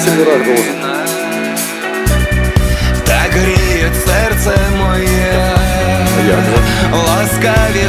на сильный раз должен. Так греет сердце мое, Як же? ласкаві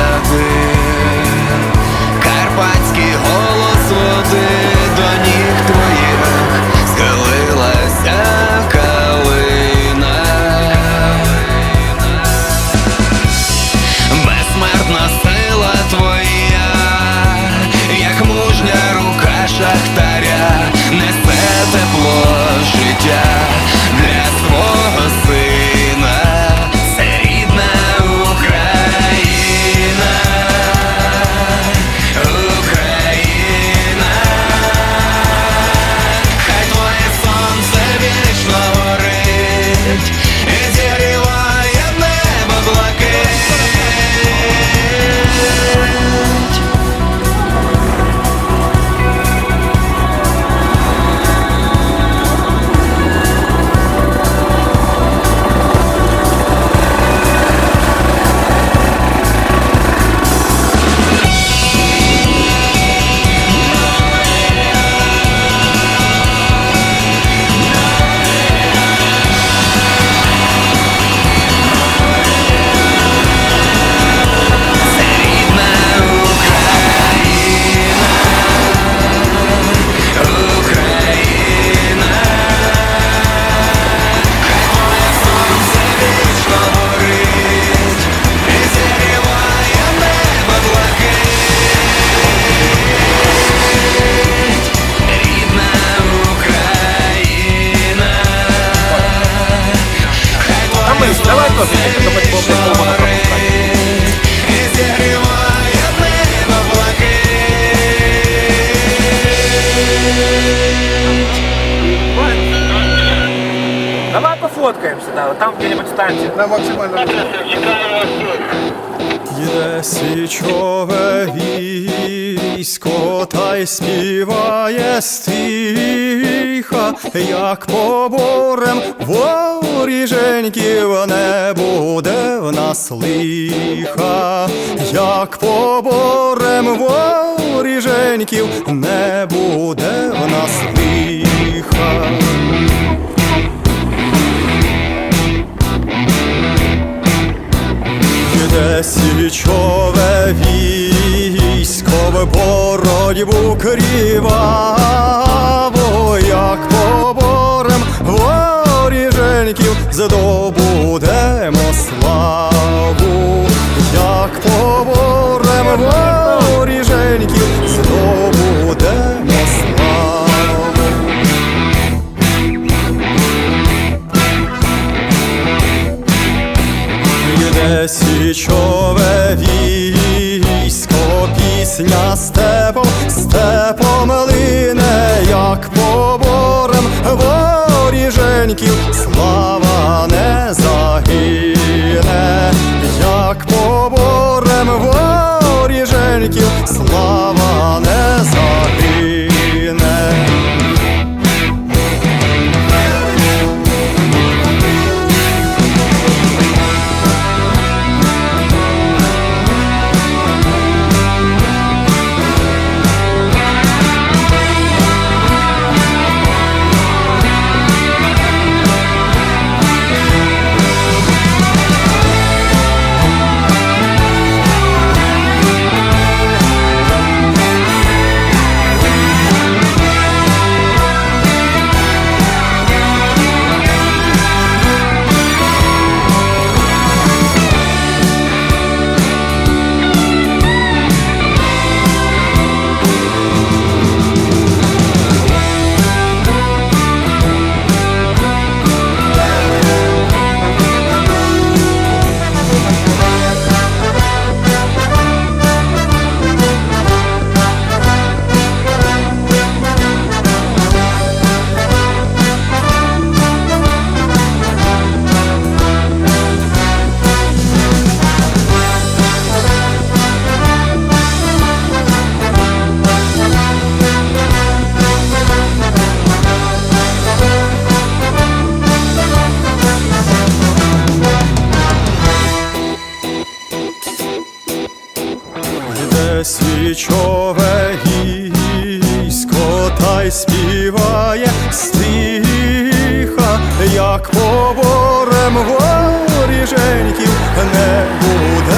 I will там. На максимально. Військо, та й співає стиха, як поборем воріженьків не буде в нас лиха, як поборем воріженьків не буде в нас лиха. Січове військо в боротьбу кріваво, як поборем воріженьків здобудемо славу, як поборем воріженьків здобудемо славу. Йде пісня степом, степом лине, як поборем воріженьків, слава не загине, як поборем воріженьків, слава січове гійсько та й співає стиха, як поборем воріженьків не буде